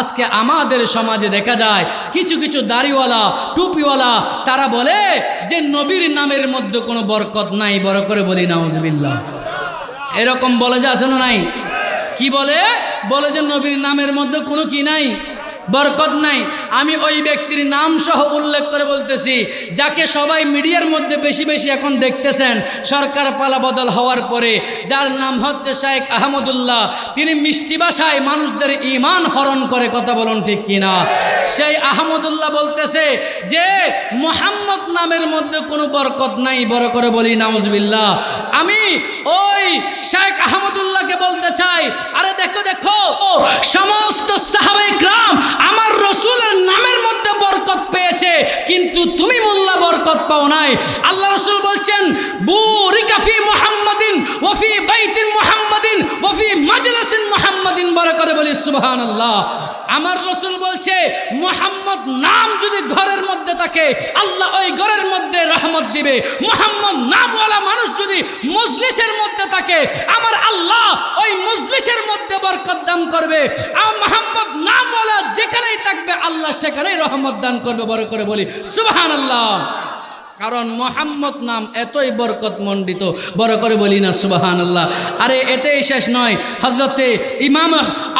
আজকে আমাদের সমাজে দেখা যায়, কিছু কিছু দাড়িওয়ালা, টুপিওয়ালা, তারা বলে যে নবীর নামের মধ্যে কোনো বরকত নাই, বড় করে বলি নাউজবিল্লা এরকম বলে যে আছে না নাই? কি বলে? বলে যে নবীর নামের মধ্যে কোনো কি নাই? বরকত নাই। আমি ওই ব্যক্তির নাম সহ উল্লেখ করে বলতেছি, যাকে সবাই মিডিয়ার মধ্যে বেশি বেশি এখন দেখতেছেন, সরকার পালা বদল হওয়ার পরে, যার নাম হচ্ছে শায়েখ আহমদুল্লাহ। তিনি মিষ্টি ভাষায় মানুষদের ইমান হরণ করে কথা বলুন ঠিক কিনা। সেই আহমদুল্লাহ বলতেছে যে, মোহাম্মদ নামের মধ্যে কোনো বরকত নাই, বড় করে বলি, নাউজবিল্লাহ। আমি ওই শেখ আহমদুল্লাহকে বলতে চাই, আরে দেখো দেখো, সমস্ত সাহাবাই গ্রাম আমার রসুলের নামের মধ্যে বরকত পেয়েছে কিন্তু তুমি মোল্লা বরকত পাও নাই। আল্লাহ রসুল বলছেন বুরিকাফি মুহাম্মাদিন ওফি বাইতিন মুহাম্মাদিন ওফি মাজলাসিন মুহাম্মাদিন বড় করে বলি, সুবহানাল্লাহ। আমার রসুল বলছে, মুহাম্মদ নাম যদি ঘরের মধ্যে থাকে, আল্লাহ ওই ঘরের মধ্যে রহমত দিবে। মুহাম্মদ নামওয়ালা মানুষ যদি মজলিসের মধ্যে থাকে, আমার আল্লাহ ওই মজলিসের মধ্যে বরকত দান করবে। আর মোহাম্মদ নামওয়ালা যেখানেই থাকবে, আল্লাহ সেখানেই রহমত দান করবে, বড় করে বলি। সুবহান আল্লাহ কারণ মোহাম্মদ নাম এতই বরকত মণ্ডিত বড় করে বলি না সুবাহান আল্লাহ আরে, এতেই শেষ নয়। হজরতে ইমাম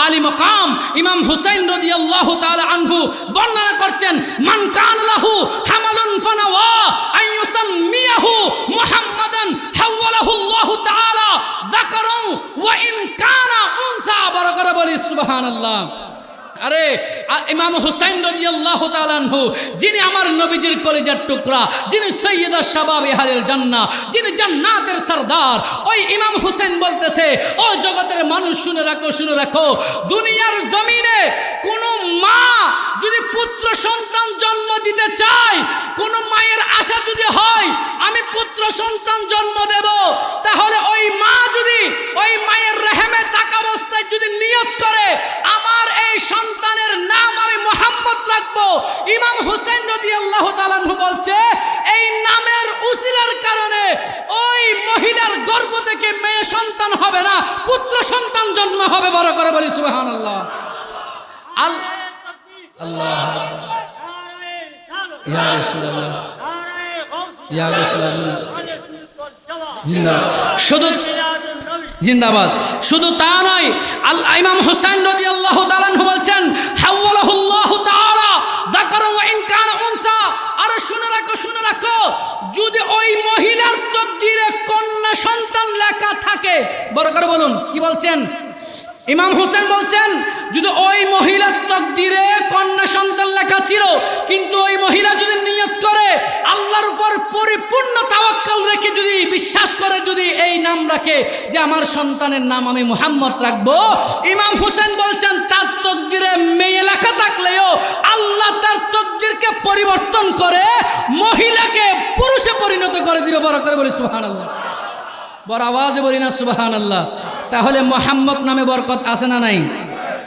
আলী মকাম, ইমাম হুসাইন রদি আল্লাহ আনহু বর্ণনা করছেন, মান কান লাহু হামালুন মুহাম্মাদান হাওয়ালাহু আল্লাহ তাআলা যাকারু ওয়া ইন কানা উনসা বলি, সুবহানাল্লাহ। আরে ইমাম হুসাইন আনহু, যিনি আমার নবীজির কলেজার টুকরা, যিনি সৈয়দা শাবাব ইহালের জান্নাহ, যিনি জান্নাতের ওই ইমাম হুসেন বলতেছে, ও জগতের মানুষ, শুনে রাখো শুনে রাখো, দুনিয়ার জমিনে কোনো মা যদি পুত্র সন্তান জন্ম দিতে চায়, কোনো মায়ের আশা যদি হয়, আমি পুত্র সন্তান জন্ম দেব, তাহলে ওই মা যদি ওই মায়ের রেহেমে থাকা অবস্থায় যদি নিয়ত করে আমার এই সন্তানের নাম আমি মোহাম্মদ রাখব ইমাম হুসেন নদী আল্লাহ তালানহু বলছে এই নামের উসিলার কারণে ওই গর্ভ থেকে মেয়ে সন্তান হবে না, পুত্র সন্তান জন্ম হবে, বড় করে বলি সুবাহান আল্লাহ। শুধু জিন্দাবাদ। শুধু তা নয়, আল ইমাম হোসেন রদি আল্লাহ বলছেন কানা শুনে রাখো শুনে রাখো। যদি ওই মহিলার তকদিরে কন্যা সন্তান লেখা থাকে। বড় করে বলুন, কি বলছেন? ইমাম হোসেন বলছেন, যদি ওই মহিলার তকদিরে কন্যা সন্তান লেখা ছিল, কিন্তু ওই মহিলা যদি নিয়ত করে, আল্লাহর উপর পরিপূর্ণ তাওয়াক্কাল রেখে যদি বিশ্বাস করে, যদি এই নাম রাখে যে আমার সন্তানের নাম আমি মুহাম্মদ রাখব, ইমাম হোসেন বলছেন, তার তকদিরে মেয়ে লেখা থাকলেও আল্লাহ তার তকদিরকে পরিবর্তন করে মহিলাকে পুরুষে পরিণত করে দিবে, বড় করে বলি, সুবহানাল্লাহ। বড় আওয়াজে বলি না সুবাহান আল্লাহ তাহলে মোহাম্মদ নামে বরকত আছে না নাই?